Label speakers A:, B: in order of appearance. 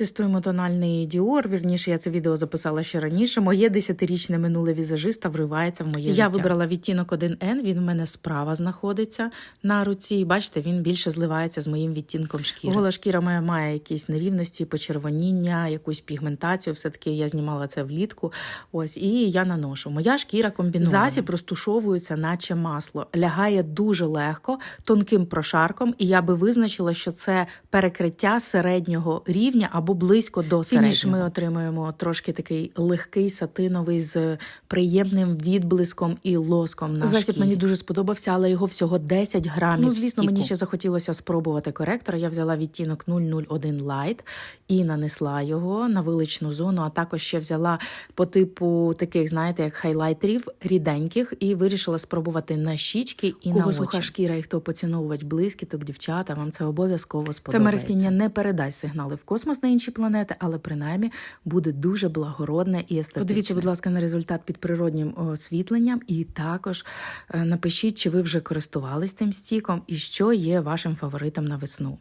A: Тестуємо тональний Dior, Вірніше, я це відео записала ще раніше. Моє десятирічне минуле візажиста вривається в моє
B: Я
A: життя. Я вибрала відтінок 1N, Він в мене справа знаходиться на руці. Бачите, він більше зливається з моїм відтінком шкіри. Гола шкіра моя має якісь нерівності, почервоніння, якусь пігментацію. Все таки я знімала це влітку. Ось і я наношу. Моя шкіра комбінована. Засіб розтушовується, наче масло. Лягає дуже легко, тонким прошарком, і я би визначила, що це перекриття середнього рівня або близько до середнього. Фініш ми отримуємо трошки такий легкий сатиновий з приємним відблиском і лоском. На Засіб
B: шкірі.
A: мені дуже сподобався, але його всього 10 грамів.
B: Ну,
A: звісно,
B: стіку.
A: мені ще захотілося спробувати коректор. Я взяла відтінок 001 Light і нанесла його на виличну зону, а також ще взяла по типу таких, знаєте, як хайлайтерів ріденьких, і вирішила спробувати на щічки і
B: Кого
A: на очі.
B: суха
A: шкіра і хто поціновувач блискіток, дівчата, вам це обов'язково сподобається.
B: Це мерехтіння
A: не передасть сигнали в космос на інші планети, але принаймні буде дуже благородне і естетичне. Подивіться, будь ласка, на результат під природнім освітленням, і також е, напишіть, чи ви вже користувались тим стіком, і що є вашим фаворитом на весну.